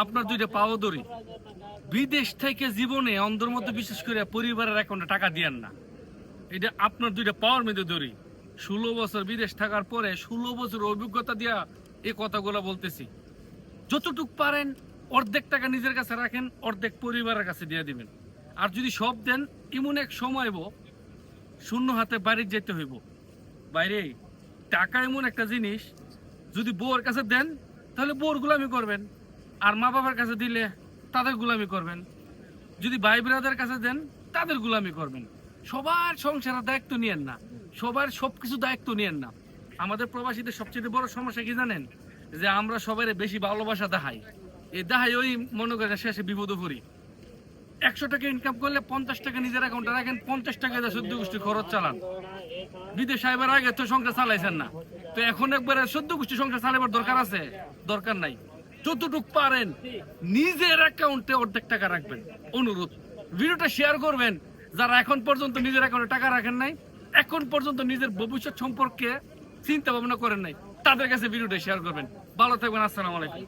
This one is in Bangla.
আপনার দুইটা পাও দড়ি বিদেশ থেকে জীবনে অন্ধর মধ্যে বিশেষ করে পরিবারের অ্যাকাউন্টে টাকা দিয়েন না। এটা আপনার দুইটা পাওয়ার মধ্যে দড়ি ষোলো বছর বিদেশ থাকার পরে ষোলো বছর অভিজ্ঞতা দিয়া এই কথাগুলো বলতেছি। যতটুক পারেন অর্ধেক টাকা নিজের কাছে রাখেন, অর্ধেক পরিবারের কাছে দিয়ে দিবেন। আর যদি সব দেন, এমন এক সময় শূন্য হাতে বাড়ি যেতে হইব। বাইরে, টাকা এমন একটা জিনিস, যদি বউর কাছে দেন, তাহলে বউর গুলামি করবেন। আর মা বাবার কাছে দিলে তাদের গুলামি করবেন। যদি ভাই ব্রাদের কাছে দেন, তাদের গুলামি করবেন। সবার সংসারের দায়িত্ব নিয়েন না। সবার সবকিছু দায়িত্ব নিয়েন না। আমাদের প্রবাসীদের সবচেয়ে বড় সমস্যা কি জানেন? যে আমরা সবাই বেশি ভালোবাসা দেখাই। এই দেখাই ওই, মনে করেন শেষে বিপদে পড়ি একশো টাকা ইনকাম করলে পঞ্চাশ টাকা নিজের অ্যাকাউন্টে রাখেন, পঞ্চাশ টাকা দিয়ে সদ্য গোষ্ঠী খরচ চালান। বিদেশ সাহেবের আগে তো সংসার চালাইছেন না। তো এখন একবারে সদ্য গোষ্ঠী সংসার চালাবার দরকার আছে? দরকার নাই। যতটুক পারেন নিজের অ্যাকাউন্টে অর্ধেক টাকা রাখবেন। অনুরোধ, ভিডিওটা শেয়ার করবেন। যারা এখন পর্যন্ত নিজের অ্যাকাউন্টে টাকা রাখেন নাই, এখন পর্যন্ত নিজের ভবিষ্যৎ সম্পর্কে চিন্তা ভাবনা করেন নাই, তাদের কাছে ভিডিওটা শেয়ার করবেন। ভালো থাকবেন, আসসালামু আলাইকুম।